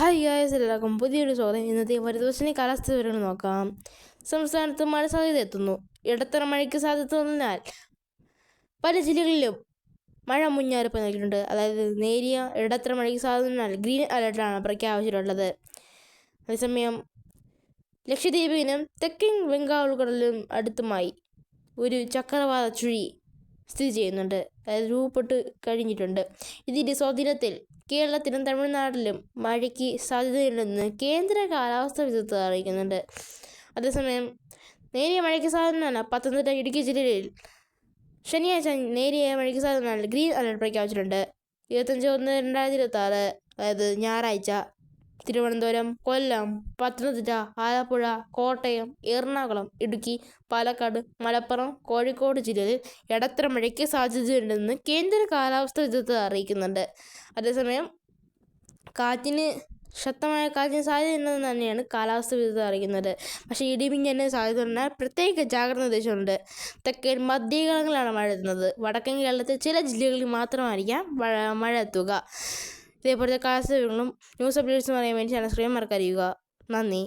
Hi guys എല്ലാവർക്കും പുതിയൊരു സ്വാഗതം. ഇന്നത്തെ ഒരു ദിവസത്തെ കാലാവസ്ഥ വിവരങ്ങൾ നോക്കാം. സംസ്ഥാനത്ത് മഴ സാധ്യത എത്തുന്നു. ഇടത്തര മഴയ്ക്ക് സാധ്യത വന്നാൽ പല ജില്ലകളിലും മഴ മുന്നറിയിപ്പ് നൽകിയിട്ടുണ്ട്. അതായത് നേരിയ ഇടത്തര മഴയ്ക്ക് വന്നാൽ ഗ്രീൻ അലർട്ടാണ് പ്രഖ്യാപിച്ചിട്ടുള്ളത് അതേസമയം ലക്ഷദ്വീപിനും തെക്കൻ ബംഗാൾ ഉൾക്കടലിനും അടുത്തുമായി ഒരു ചക്രവാത ചുഴി സ്ഥിതി ചെയ്യുന്നുണ്ട്. അതായത് രൂപപ്പെട്ട് കഴിഞ്ഞിട്ടുണ്ട്. ഇതിന്റെ സ്വാധീനത്തിൽ കേരളത്തിലും തമിഴ്നാട്ടിലും മഴയ്ക്ക് സാധ്യതയുണ്ടെന്ന് കേന്ദ്ര കാലാവസ്ഥാ വിദഗ്ധർ അറിയിക്കുന്നുണ്ട്. അതേസമയം നേരിയ മഴയ്ക്ക് സാധ്യതയാണ് പത്തനംതിട്ട ഇടുക്കി ജില്ലയിൽ ശനിയാഴ്ച നേരിയ മഴയ്ക്ക് സാധ്യതയാണ് ഗ്രീൻ അലർട്ട് പ്രഖ്യാപിച്ചിട്ടുണ്ട്. ഇരുപത്തഞ്ച് ഒന്ന് രണ്ടായിരത്തി ഇരുപത്തി ആറ് അതായത് ഞായറാഴ്ച തിരുവനന്തപുരം കൊല്ലം പത്തനംതിട്ട ആലപ്പുഴ കോട്ടയം എറണാകുളം ഇടുക്കി പാലക്കാട് മലപ്പുറം കോഴിക്കോട് ജില്ലകളിൽ ഇടത്തരം മഴയ്ക്ക് സാധ്യതയുണ്ടെന്ന് കേന്ദ്ര കാലാവസ്ഥാ വിദഗ്ധർ അറിയിക്കുന്നുണ്ട്. അതേസമയം കാറ്റിന് ശക്തമായ കാറ്റിന് സാധ്യതയുണ്ടെന്ന് തന്നെയാണ് കാലാവസ്ഥ വിദഗ്ധർ അറിയിക്കുന്നത്. പക്ഷേ ഇടിമിന്നലിന് സാധ്യതയുണ്ട് പ്രത്യേക ജാഗ്രത നിർദ്ദേശമുണ്ട് തെക്കൻ മധ്യകാലങ്ങളിലാണ് മഴ എത്തുന്നത് വടക്കൻ കേരളത്തിൽ ചില ജില്ലകളിൽ മാത്രമായിരിക്കാം മഴ മഴ എത്തുക. ഇതേപോലത്തെ കാലാവസ്ഥ വിവരങ്ങളും ന്യൂസ് അപ്ഡേറ്റ്സും അറിയാൻ വേണ്ടി ചാനൽ സബ്സ്ക്രൈബ് മറക്കറിയുക നന്ദി.